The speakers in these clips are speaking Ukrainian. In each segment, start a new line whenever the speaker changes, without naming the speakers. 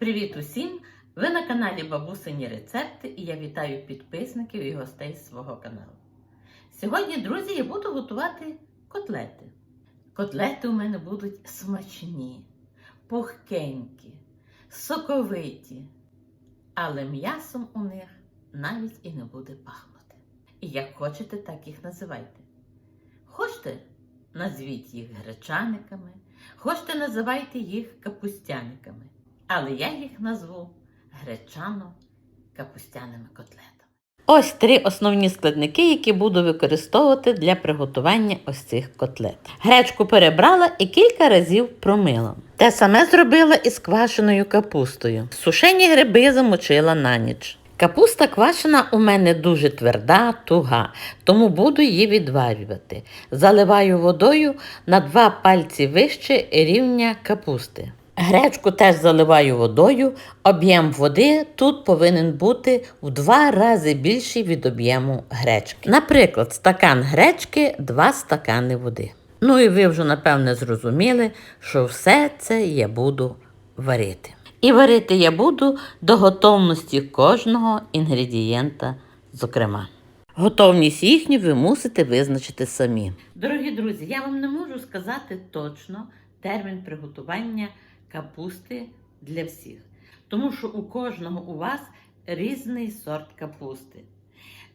Привіт усім! Ви на каналі Бабусині Рецепти і я вітаю підписників і гостей свого каналу. Сьогодні, друзі, я буду готувати котлети. Котлети у мене будуть смачні, пухкенькі, соковиті, але м'ясом у них навіть і не буде пахнути. І як хочете, так їх називайте. Хочете, назвіть їх гречаниками, хочете, називайте їх капустяниками. Але я їх назву гречано-капустяними котлетами. Ось три основні складники, які буду використовувати для приготування ось цих котлет. Гречку перебрала і кілька разів промила. Те саме зробила із квашеною капустою. Сушені гриби замочила на ніч. Капуста квашена у мене дуже тверда, туга, тому буду її відварювати. Заливаю водою на два пальці вище рівня капусти. Гречку теж заливаю водою. Об'єм води тут повинен бути в два рази більший від об'єму гречки. Наприклад, стакан гречки, два стакани води. Ну і ви вже напевне зрозуміли, що все це я буду варити. І варити я буду до готовності кожного інгредієнта, зокрема. Готовність їхню ви мусите визначити самі. Дорогі друзі, я вам не можу сказати точно термін приготування капусти для всіх, тому що у кожного у вас різний сорт капусти.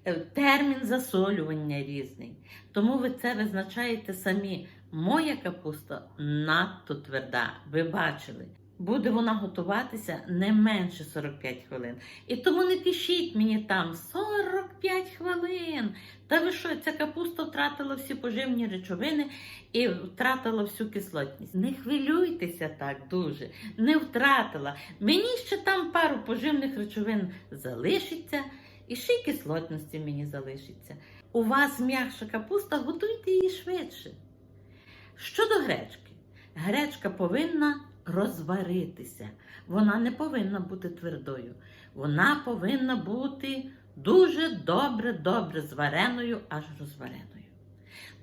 Е, Термін засолювання різний. Тому ви це визначаєте самі. Моя капуста надто тверда, ви бачили. Буде вона готуватися не менше 45 хвилин. І тому не пишіть мені там 45 хвилин. Та ви що, ця капуста втратила всі поживні речовини і втратила всю кислотність. Не хвилюйтеся так дуже, не втратила. Мені ще там пару поживних речовин залишиться, і ще й кислотності мені залишиться. У вас м'якша капуста, готуйте її швидше. Щодо гречки, гречка повинна розваритися. Вона не повинна бути твердою. Вона повинна бути дуже добре-добре звареною, аж розвареною.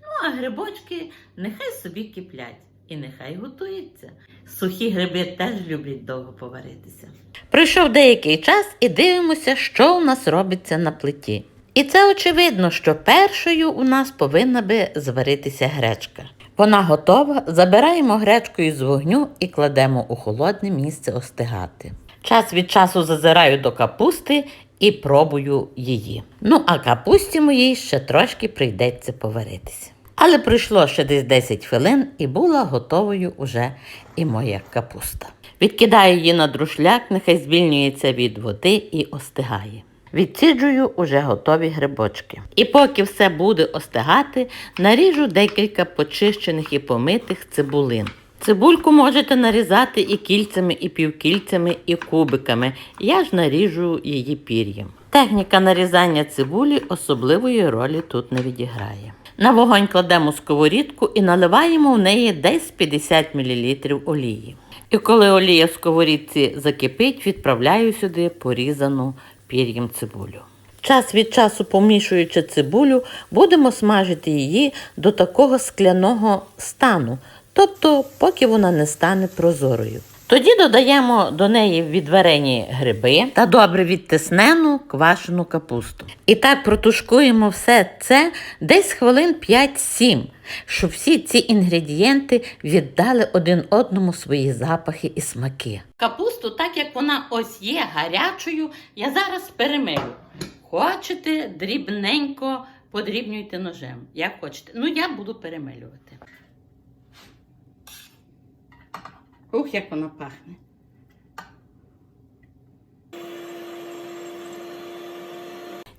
Ну, а грибочки нехай собі киплять і нехай готуються. Сухі гриби теж люблять довго поваритися. Пройшов деякий час і дивимося, що у нас робиться на плиті. І це очевидно, що першою у нас повинна би зваритися гречка. Вона готова, забираємо гречку із вогню і кладемо у холодне місце остигати. Час від часу зазираю до капусти і пробую її. Ну, а капусті моїй ще трошки прийдеться поваритися. Але пройшло ще десь 10 хвилин і була готовою уже і моя капуста. Відкидаю її на друшляк, нехай звільнюється від води і остигає. Відсіджую уже готові грибочки. І поки все буде остигати, наріжу декілька почищених і помитих цибулин. Цибульку можете нарізати і кільцями, і півкільцями, і кубиками. Я ж наріжу її пір'ям. Техніка нарізання цибулі особливої ролі тут не відіграє. На вогонь кладемо сковорідку і наливаємо в неї десь 50 мл олії. І коли олія в сковорідці закипить, відправляю сюди порізану пір'ям цибулю. Час від часу, помішуючи цибулю, будемо смажити її до такого скляного стану, тобто поки вона не стане прозорою. Тоді додаємо до неї відварені гриби та добре відтиснену квашену капусту. І так протушкуємо все це десь хвилин 5-7, щоб всі ці інгредієнти віддали один одному свої запахи і смаки. Капусту, так як вона ось є гарячою, я зараз перемилю. Хочете дрібненько подрібнюйте ножем, як хочете. Ну, я буду перемилювати. Ух, як вона пахне.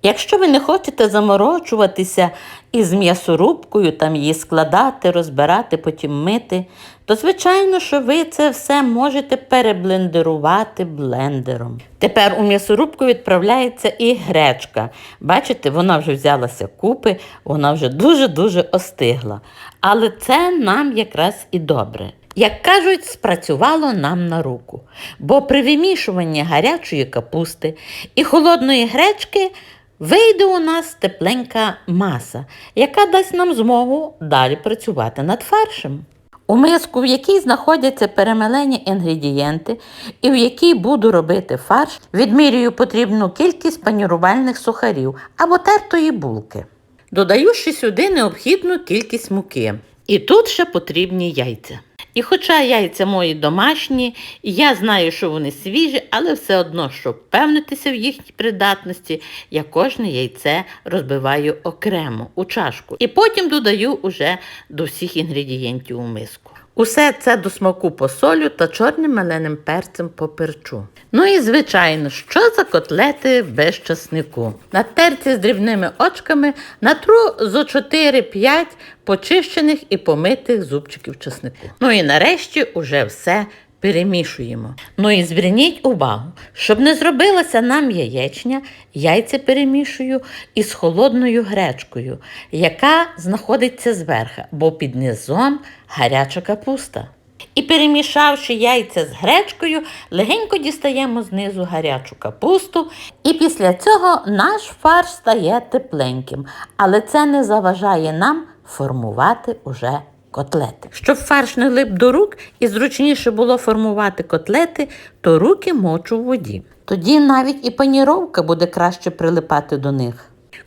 Якщо ви не хочете заморочуватися із м'ясорубкою, там її складати, розбирати, потім мити, то звичайно, що ви це все можете переблендерувати блендером. Тепер у м'ясорубку відправляється і гречка. Бачите, вона вже взялася купи, вона вже дуже-дуже остигла. Але це нам якраз і добре. Як кажуть, спрацювало нам на руку, бо при вимішуванні гарячої капусти і холодної гречки вийде у нас тепленька маса, яка дасть нам змогу далі працювати над фаршем. У миску, в якій знаходяться перемелені інгредієнти, і в якій буду робити фарш, відмірюю потрібну кількість панірувальних сухарів або тертої булки. Додаю ще сюди необхідну кількість муки. І тут ще потрібні яйця. І хоча яйця мої домашні, і я знаю, що вони свіжі, але все одно, щоб впевнитися в їхній придатності, я кожне яйце розбиваю окремо у чашку. І потім додаю уже до всіх інгредієнтів у миску. Усе це до смаку посолю та чорним маленим перцем поперчу. Ну і звичайно, що за котлети без часнику. На терці з дрібними очками натру зо 4-5 почищених і помитих зубчиків часнику. Ну і нарешті уже все перемішуємо. Ну і зверніть увагу, щоб не зробилася нам яєчня, яйця перемішую із холодною гречкою, яка знаходиться зверху, бо під низом гаряча капуста. І перемішавши яйця з гречкою, легенько дістаємо знизу гарячу капусту, і після цього наш фарш стає тепленьким, але це не заважає нам формувати уже котлети. Щоб фарш не лип до рук і зручніше було формувати котлети, то руки мочу в воді. Тоді навіть і паніровка буде краще прилипати до них.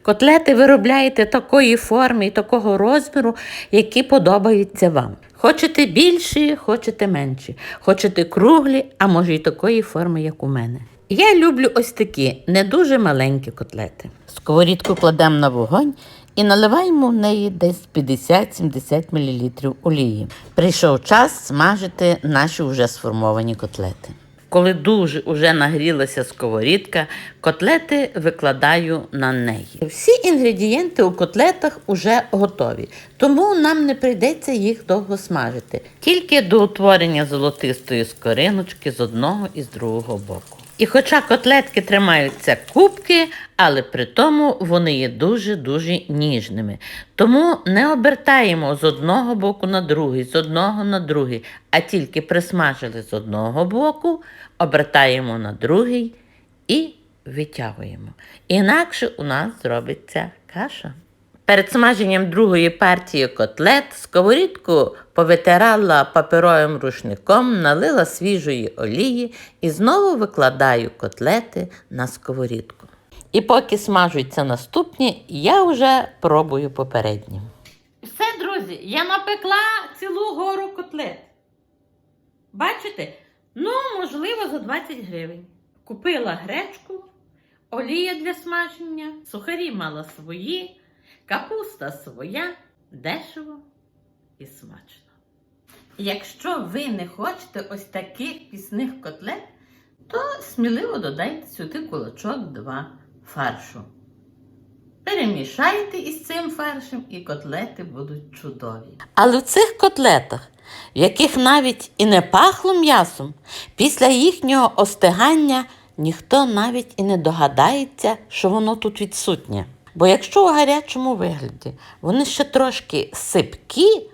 Котлети виробляєте такої форми і такого розміру, які подобаються вам. Хочете більші, хочете менші, хочете круглі, а може й такої форми, як у мене. Я люблю ось такі не дуже маленькі котлети. Сковорідку кладемо на вогонь і наливаємо в неї десь 50-70 мл олії. Прийшов час смажити наші вже сформовані котлети. Коли дуже уже нагрілася сковорідка, котлети викладаю на неї. Всі інгредієнти у котлетах вже готові, тому нам не прийдеться їх довго смажити, тільки до утворення золотистої скориночки з одного і з другого боку. І хоча котлетки тримаються кубки, але при тому вони є дуже-дуже ніжними. Тому не обертаємо з одного боку на другий, з одного на другий, а тільки присмажили з одного боку, обертаємо на другий і витягуємо. Інакше у нас зробиться каша. Перед смаженням другої партії котлет сковорідку повитирала паперовим рушником, налила свіжої олії і знову викладаю котлети на сковорідку. І поки смажуються наступні, я вже пробую попередні. Все, друзі, я напекла цілу гору котлет. Бачите? Ну, можливо, за 20 гривень. Купила гречку, олія для смаження, сухарі мала свої. Капуста своя, дешево і смачно. Якщо ви не хочете ось таких пісних котлет, то сміливо додайте сюди кулачок 2 фаршу. Перемішайте із цим фаршем і котлети будуть чудові. Але в цих котлетах, в яких навіть і не пахло м'ясом, після їхнього остигання ніхто навіть і не догадається, що воно тут відсутнє. Бо якщо у гарячому вигляді вони ще трошки сипкі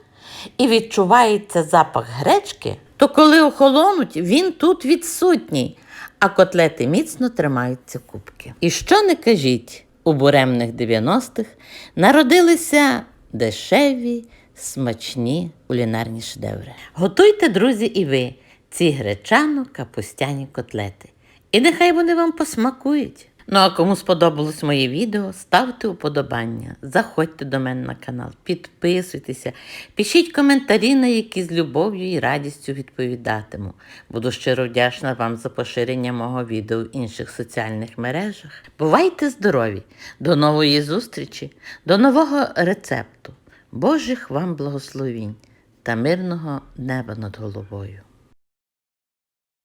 і відчувається запах гречки, то коли охолонуть, він тут відсутній, а котлети міцно тримаються кубки. І що не кажіть, у буремних 90-х народилися дешеві, смачні кулінарні шедеври. Готуйте, друзі, і ви ці гречано-капустяні котлети. І нехай вони вам посмакують. Ну а кому сподобалось моє відео, ставте уподобання, заходьте до мене на канал, підписуйтеся, пишіть коментарі, на які з любов'ю і радістю відповідатиму. Буду щиро вдячна вам за поширення мого відео в інших соціальних мережах. Бувайте здорові! До нової зустрічі, до нового рецепту. Божих вам благословінь та мирного неба над головою.